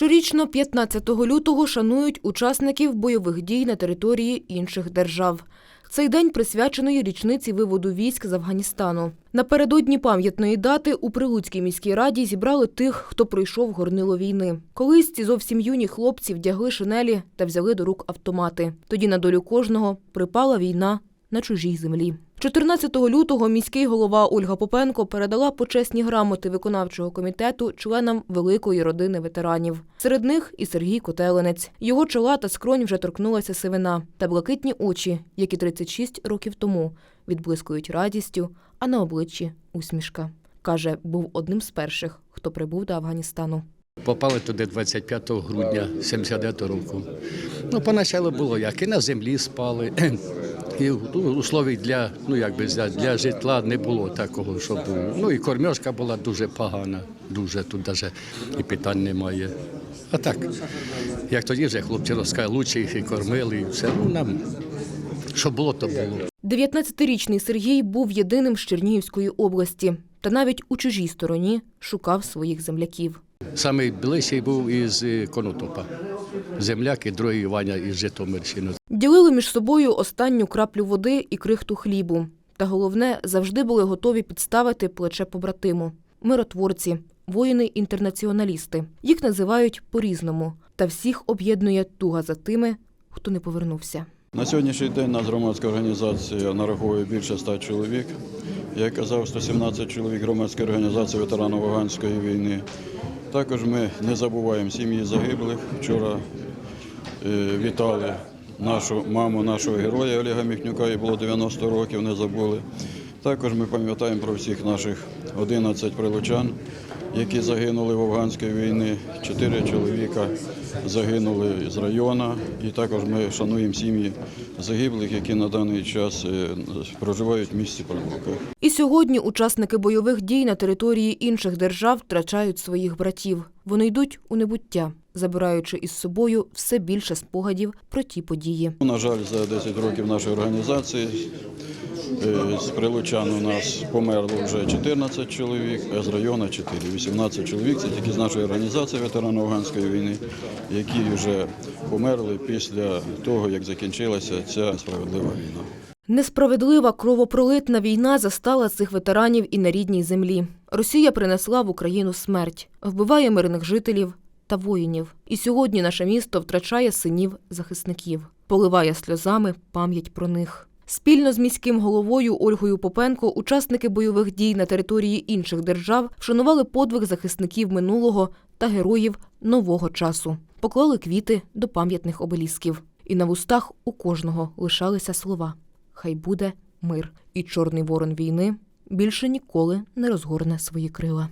Щорічно 15 лютого шанують учасників бойових дій на території інших держав. Цей день присвячений річниці виводу військ з Афганістану. Напередодні пам'ятної дати у Прилуцькій міській раді зібрали тих, хто пройшов горнило війни. Колись ці зовсім юні хлопці вдягли шинелі та взяли до рук автомати. Тоді на долю кожного припала війна на чужій землі. 14 лютого міський голова Ольга Попенко передала почесні грамоти виконавчого комітету членам великої родини ветеранів. Серед них і Сергій Котеленець. Його чола та скронь вже торкнулася сивина та блакитні очі, які 36 років тому відблискують радістю, а на обличчі усмішка. Каже, був одним з перших, хто прибув до Афганістану. Попали туди 25 грудня 79 року. Ну, поначалу було як і на землі спали. І условій для, ну, якби, для житла не було такого, щоб ну і кормежка була дуже погана, дуже тут навіть і питань немає. А так, як тоді вже хлопці розказали, лучше їх і кормили, і все. Ну, нам, що було, то було. 19-річний Сергій був єдиним з Чернігівської області та навіть у чужій стороні шукав своїх земляків. Самий ближчий був із е, Конотопа. Земляк і другий Ваня із Житомирщини. Ділили між собою останню краплю води і крихту хлібу. Та головне, завжди були готові підставити плече побратиму. Миротворці, воїни-інтернаціоналісти. Їх називають по-різному. Та всіх об'єднує туга за тими, хто не повернувся. На сьогоднішній день наша громадська організація нараховує більше ста чоловік. Як казав, 117 чоловік громадської організації ветеранів Афганської війни. Також ми не забуваємо сім'ї загиблих. Вчора е, вітали нашу маму, нашого героя Олега Міхнюка, їй було 90 років, не забули. Також ми пам'ятаємо про всіх наших 11 прилучан, які загинули в афганській війні. Чотири чоловіка загинули з району. І також ми шануємо сім'ї загиблих, які на даний час е, проживають в місті Прилука. І сьогодні учасники бойових дій на території інших держав втрачають своїх братів. Вони йдуть у небуття, забираючи із собою все більше спогадів про ті події. На жаль, за 10 років нашої організації е, з прилучан у нас померло вже 14 чоловік, а з району 4. 18 чоловік це тільки з нашої організації ветеранів Афганської війни, які вже померли після того, як закінчилася ця справедлива війна. Несправедлива кровопролитна війна застала цих ветеранів і на рідній землі. Росія принесла в Україну смерть, вбиває мирних жителів та воїнів. І сьогодні наше місто втрачає синів захисників, поливає сльозами пам'ять про них. Спільно з міським головою Ольгою Попенко учасники бойових дій на території інших держав вшанували подвиг захисників минулого та героїв нового часу, поклали квіти до пам'ятних обелісків. І на вустах у кожного лишалися слова хай буде мир, і чорний ворон війни більше ніколи не розгорне свої крила.